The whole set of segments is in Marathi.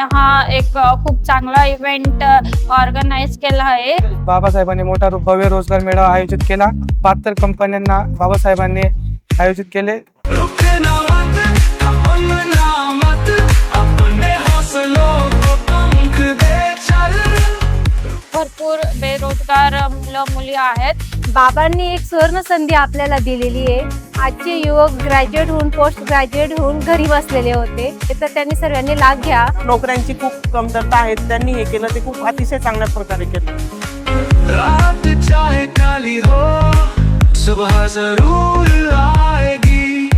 एक अ, खूप चांगला इव्हेंट ऑर्गनाईज केला आहे. बाबासाहेबांनी मोठा भव्य रोजगार मेळावा आयोजित केला. बहात्तर कंपन्यांना बाबासाहेबांनी आयोजित केले. भरपूर बेरोजगार मुलं मुली आहेत. बाबांनी एक सुवर्ण संधी आपल्याला दिलेली आहे. आजचे युवक ग्रॅज्युएट होऊन पोस्ट ग्रॅज्युएट होऊन घरी बसलेले होते. तर त्यांनी सर्वांनी लाभ घ्या. नोकऱ्यांची खूप कमतरता आहे त्यांनी हे केलं ते खूप अतिशय चांगल्या प्रकारे केलं. रात चाहे काली हो सुबह जरूर आएगी.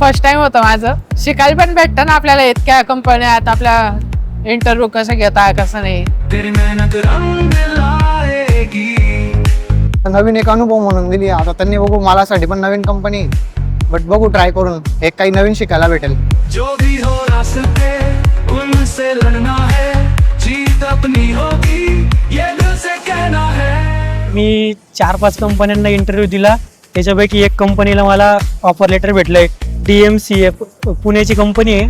फर्स्ट टाइम होतं माझं. शिकायला पण भेटतं ना आपल्याला इतक्या कंपन्या आहेत आपल्या इंटरव्ह्यू कसं घेता कसं नाही. तेरी मेहनत रंग लाएगी. नवीन एक अनुभव म्हणून दिली आता त्यांनी बघू मलासाठी पण नवीन कंपनी बट बघू ट्राय करून. एक काही नवीन शिकायला भेटेल. जो भी हो रास्ते उनसे लड़ना है. जीत अपनी होगी ये दिल से कहना है. मी चार पाच कंपन्यांना इंटरव्ह्यू दिला. त्याच्यापैकी एक कंपनीला मला ऑफर लेटर भेटलंय. डी एम सी ए पुण्याची कंपनी आहे.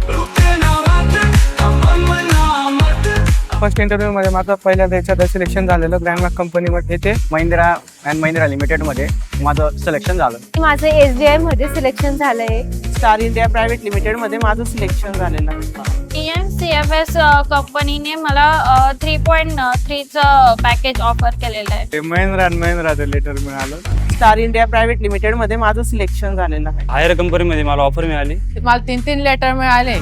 फर्स्ट इंटरव्ह्यू मध्ये माझं पहिल्यांदा याच्यात सिलेक्शन झालेलं ग्रँडमार्क कंपनीमध्ये ते. महिंद्रा अँड महिंद्रा लिमिटेडमध्ये माझं सिलेक्शन झालं. माझं एस डी आयमध्ये सिलेक्शन झालंय. स्टार इंडिया प्रायव्हेट लिमिटेडमध्ये माझं सिलेक्शन झालेलं आहे. T M C F S कंपनीने मला थ्री पॉईंट थ्रीचं पॅकेज ऑफर केलेलं आहे. ते महिंद्रा आणि महिंद्राचं लेटर मिळालं. स्टार इंडिया प्रायव्हेट लिमिटेडमध्ये माझं सिलेक्शन झालेलं आहे. हायर कंपनीमध्ये मला ऑफर मिळाली. मला तीन तीन लेटर मिळाले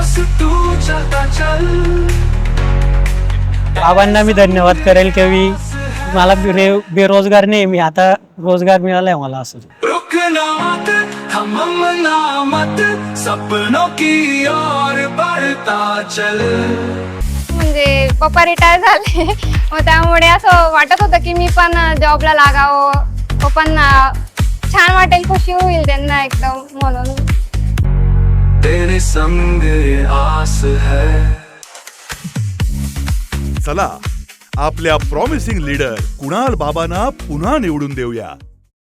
बस तू चलता चल। बाबांना मी धन्यवाद करेल की मी मला बे- बेरोजगार नाही मी आता रोजगार मिळालाय मला असं. रुकना मत थमना मत सपनों की ओर बढ़ता चल। म्हणजे पप्पा रिटायर झाले. मग त्यामुळे असं वाटत होतं की मी पण जॉबला लागावं. पप्पांना छान वाटेल खुशी होईल त्यांना एकदम म्हणून. तेरे संग आस है। चला आपल्या प्रॉमिसिंग लीडर कुणाल बाबांना पुन्हा निवडून देऊया.